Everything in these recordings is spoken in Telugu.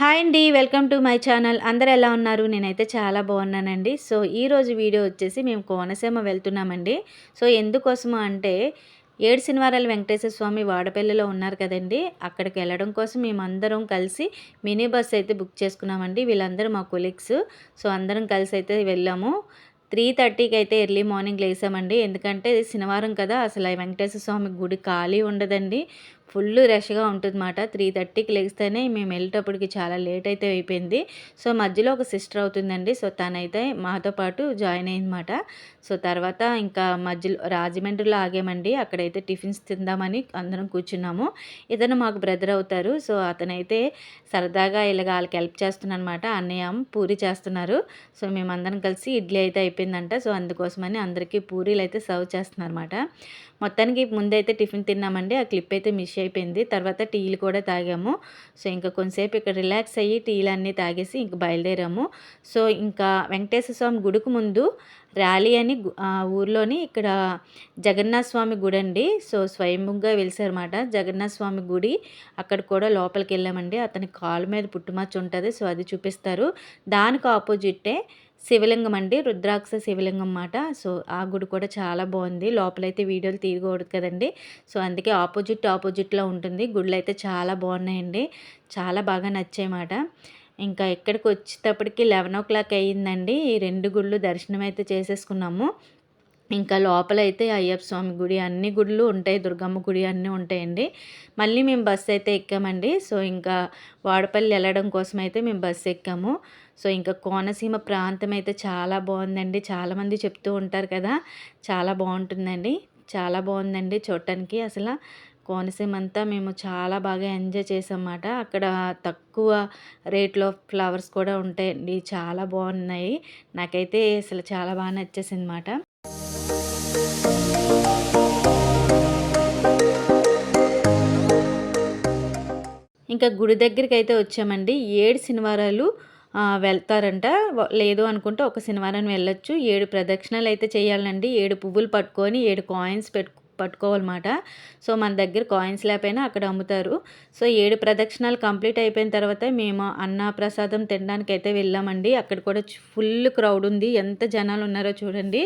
హాయ్ అండి వెల్కమ్ టు మై ఛానల్. అందరు ఎలా ఉన్నారు? నేనైతే చాలా బాగున్నానండి. సో ఈరోజు వీడియో వచ్చేసి మేము కోనసీమ వెళ్తున్నామండి. సో ఎందుకోసము అంటే ఏడు శనివారాలు వెంకటేశ్వర స్వామి వాడపల్లిలో ఉన్నారు కదండి. అక్కడికి వెళ్ళడం కోసం మేమందరం కలిసి మినీ బస్ అయితే బుక్ చేసుకున్నామండి. వీళ్ళందరూ మా కొలీగ్స్. సో అందరం కలిసి అయితే వెళ్ళాము. త్రీ థర్టీకి అయితే ఎర్లీ మార్నింగ్ లేసామండి. ఎందుకంటే శనివారం కదా. అసలు వెంకటేశ్వర స్వామి గుడి ఖాళీ ఉండదండి. ఫుల్ రష్గా ఉంటుందన్నమాట. త్రీ థర్టీకి లెగిస్తేనే మేము వెళ్ళేటప్పటికి చాలా లేట్ అయితే అయిపోయింది. సో మధ్యలో ఒక సిస్టర్ అవుతుందండి. సో తనైతే మాతో పాటు జాయిన్ అయిందన్నమాట. సో తర్వాత ఇంకా మధ్యలో రాజమండ్రిలో ఆగామండి. అక్కడైతే టిఫిన్స్ తిందామని అందరం కూర్చున్నాము. ఇతను మాకు బ్రదర్ అవుతారు. సో అతనైతే సరదాగా ఇలాగ వాళ్ళకి హెల్ప్ చేస్తున్నానమాట అన్నయ్య పూరి చేస్తున్నారు. సో మేమందరం కలిసి ఇడ్లీ అయితే అయిపోయిందంట. సో అందుకోసమని అందరికీ పూరీలు అయితే సర్వ్ చేస్తున్నారన్నమాట. మొత్తానికి ముందైతే టిఫిన్ తిన్నామండి. ఆ క్లిప్ అయితే మిస్ అయిపోయింది. తర్వాత టీలు కూడా తాగాము. సో ఇంకా కొంతసేపు ఇక్కడ రిలాక్స్ అయ్యి టీలు అన్నీ తాగేసి ఇంక బయలుదేరాము. సో ఇంకా వెంకటేశ్వర స్వామి గుడికి ముందు ర్యాలీ అని ఊర్లోని ఇక్కడ జగన్నాథ స్వామి గుడి అండి. సో స్వయంభుగా వెలిసారన్నమాట జగన్నాథ స్వామి గుడి. అక్కడ కూడా లోపలికి వెళ్ళామండి. అతని కాలు మీద పుట్టుమచ్చ ఉంటుంది. సో అది చూపిస్తారు. దానికి ఆపోజిట్టే శివలింగం అండి. రుద్రాక్ష శివలింగం అన్నమాట సో ఆ గుడి కూడా చాలా బాగుంది. లోపలైతే వీడియోలు తీయకూడదు కదండి. సో అందుకే ఆపోజిట్ ఆపోజిట్లో ఉంటుంది. గుళ్ళు అయితే చాలా బాగున్నాయండి. చాలా బాగా నచ్చాయన్నమాట ఇంకా ఇక్కడికి వచ్చేటప్పటికి లెవెన్ ఓ క్లాక్ అయ్యిందండి. ఈ రెండు గుళ్ళు దర్శనం అయితే చేసేసుకున్నాము. ఇంకా లోపలైతే అయ్యప్ప స్వామి గుడి అన్ని గుడులు ఉంటాయి దుర్గమ్మ గుడి అన్నీ ఉంటాయండి. మళ్ళీ మేము బస్సు అయితే ఎక్కామండి. సో ఇంకా వాడపల్లి వెళ్ళడం కోసం అయితే మేము బస్సు ఎక్కాము. సో ఇంకా కోనసీమ ప్రాంతం అయితే చాలా బాగుందండి. చాలామంది చెప్తూ ఉంటారు కదా చాలా బాగుంటుందండి. చాలా బాగుందండి చూడటానికి. అసలు కోనసీమ అంతా మేము చాలా బాగా ఎంజాయ్ చేసామన్నమాట. అక్కడ తక్కువ రేట్లో ఫ్లవర్స్ కూడా ఉంటాయండి. చాలా బాగున్నాయి. నాకైతే అసలు చాలా బాగా నచ్చేసింది అనమాట ఇంకా గుడి దగ్గరికి అయితే వచ్చామండి. ఏడు శనివారాలు వెళ్తారంట. లేదు అనుకుంటే ఒక శనివారం వెళ్ళొచ్చు. ఏడు ప్రదక్షిణలు అయితే చేయాలండి. ఏడు పువ్వులు పట్టుకొని ఏడు కాయిన్స్ పెట్టు పట్టుకోవాలన్నమాట. సో మన దగ్గర కాయిన్స్ లేకపోయినా అక్కడ అమ్ముతారు. సో ఏడు ప్రదక్షిణాలు కంప్లీట్ అయిపోయిన తర్వాత మేము అన్న ప్రసాదం తినడానికి అయితే వెళ్ళామండి. అక్కడ కూడా ఫుల్ క్రౌడ్ ఉంది. ఎంత జనాలు ఉన్నారో చూడండి.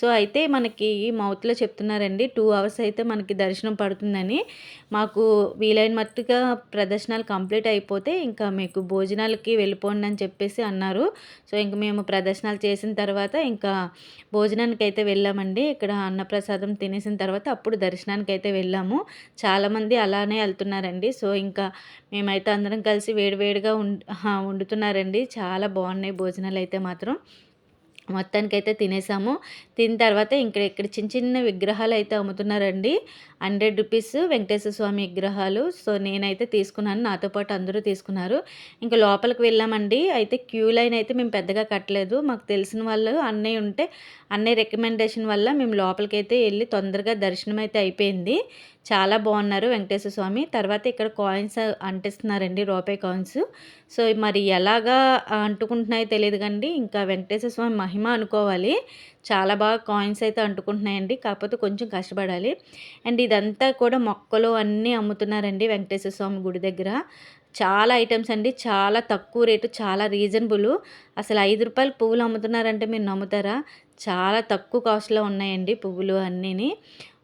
సో అయితే మనకి మౌత్లో చెప్తున్నారండి టూ అవర్స్ అయితే మనకి దర్శనం పడుతుందని. మాకు వీలైన మట్టుగా ప్రదర్శనలు కంప్లీట్ అయిపోతే ఇంకా మీకు భోజనాలకి వెళ్ళిపోండి అని చెప్పేసి అన్నారు. సో ఇంక మేము ప్రదర్శనలు చేసిన తర్వాత ఇంకా భోజనానికి అయితే వెళ్ళామండి. ఇక్కడ అన్నప్రసాదం తినేసిన తర్వాత అప్పుడు దర్శనానికి అయితే వెళ్ళాము. చాలామంది అలానే వెళ్తున్నారండి. సో ఇంకా మేమైతే అందరం కలిసి వేడివేడిగా వండుతున్నారండి. చాలా బాగున్నాయి భోజనాలు అయితే మాత్రం. మొత్తానికైతే తినేసాము. తిన్న తర్వాత ఇక్కడ ఇక్కడ చిన్న చిన్న విగ్రహాలు అయితే అమ్ముతున్నారండి. హండ్రెడ్ రూపీస్ వెంకటేశ్వర స్వామి విగ్రహాలు. సో నేనైతే తీసుకున్నాను. నాతో పాటు అందరూ తీసుకున్నారు. ఇంకా లోపలికి వెళ్ళామండి. అయితే క్యూ లైన్ అయితే మేము పెద్దగా కట్టలేదు. మాకు తెలిసిన వాళ్ళు అన్నయ్య ఉంటే అన్నయ్య రికమెండేషన్ వల్ల మేము లోపలికి అయితే వెళ్ళి తొందరగా దర్శనం అయితే అయిపోయింది. చాలా బాగున్నారు వెంకటేశ్వర స్వామి. తర్వాత ఇక్కడ కాయిన్స్ అంటిస్తున్నారండి రూపాయి కాయిన్స్ సో మరి ఎలాగా అంటుకుంటున్నాయో తెలియదు కండి. ఇంకా వెంకటేశ్వర స్వామి మహిమ అనుకోవాలి. చాలా బాగా కాయిన్స్ అయితే అంటుకుంటున్నాయండి. కాకపోతే కొంచెం కష్టపడాలి. అండ్ ఇదంతా కూడా మొక్కలు అన్నీ అమ్ముతున్నారండి వెంకటేశ్వర స్వామి గుడి దగ్గర. చాలా ఐటమ్స్ అండి. చాలా తక్కువ రేటు చాలా రీజనబుల్ అసలు ఐదు రూపాయలు పువ్వులు అమ్ముతున్నారంటే మీరు నమ్ముతారా? చాలా తక్కువ కాస్ట్లో ఉన్నాయండి పువ్వులు అన్నీని.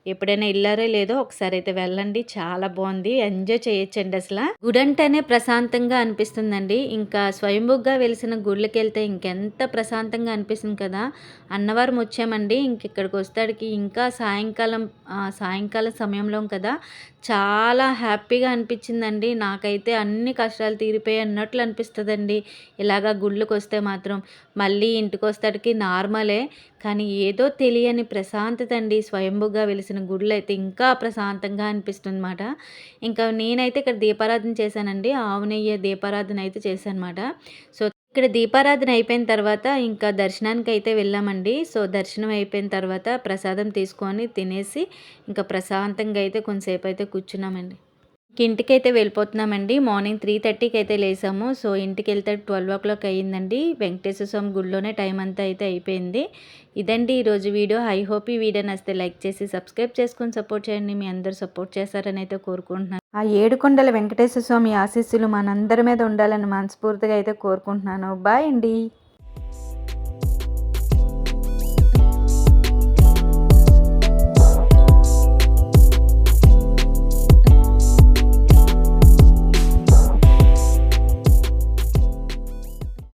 ఎప్పుడైనా వెళ్ళారో లేదో ఒకసారి అయితే వెళ్ళండి. చాలా బాగుంది. ఎంజాయ్ చేయొచ్చండి అసలు. గుడి అంటేనే ప్రశాంతంగా అనిపిస్తుందండి. ఇంకా స్వయంభుగ్గా వెలిసిన గుళ్ళకి వెళ్తే ఇంకెంత ప్రశాంతంగా అనిపిస్తుంది కదా. అన్నవరం వచ్చామండి. ఇంక ఇక్కడికి వస్తాడికి ఇంకా సాయంకాలం సాయంకాలం సమయంలో కదా. చాలా హ్యాపీగా అనిపించిందండి. నాకైతే అన్ని కష్టాలు తీరిపోయి అన్నట్లు అనిపిస్తుందండి. ఇలాగా గుళ్ళకి వస్తే మాత్రం మళ్ళీ ఇంటికి వస్తాడికి నార్మలే. కానీ ఏదో తెలియని ప్రశాంతత అండి. స్వయంభుగా వెలిసిన గుళ్ళు అయితే ఇంకా ప్రశాంతంగా అనిపిస్తుంది అనమాట ఇంకా నేనైతే ఇక్కడ దీపారాధన చేశానండి. ఆవు నెయ్యి దీపారాధన అయితే చేశాను అనమాట సో ఇక్కడ దీపారాధన అయిపోయిన తర్వాత ఇంకా దర్శనానికి అయితే వెళ్ళామండి. సో దర్శనం అయిపోయిన తర్వాత ప్రసాదం తీసుకొని తినేసి ఇంకా ప్రశాంతంగా అయితే కొంతసేపు అయితే కూర్చున్నామండి. ఇంటికైతే వెళ్ళిపోతున్నామండి. మార్నింగ్ త్రీ థర్టీకి అయితే లేసాము. సో ఇంటికి వెళ్తే ట్వెల్వ్ ఓ క్లాక్ అయ్యిందండి. వెంకటేశ్వర స్వామి గుడిలోనే టైం అంతా అయితే అయిపోయింది. ఇదండి ఈరోజు వీడియో. ఐ హోప్ ఈ వీడియో నచ్చితే లైక్ చేసి సబ్స్క్రైబ్ చేసుకొని సపోర్ట్ చేయండి. మీ అందరూ సపోర్ట్ చేస్తారని అయితే కోరుకుంటున్నాను. ఆ ఏడుకొండల వెంకటేశ్వర స్వామి ఆశీస్సులు మనందరి మీద ఉండాలని మనస్ఫూర్తిగా అయితే కోరుకుంటున్నాను. బాయ్ అండి.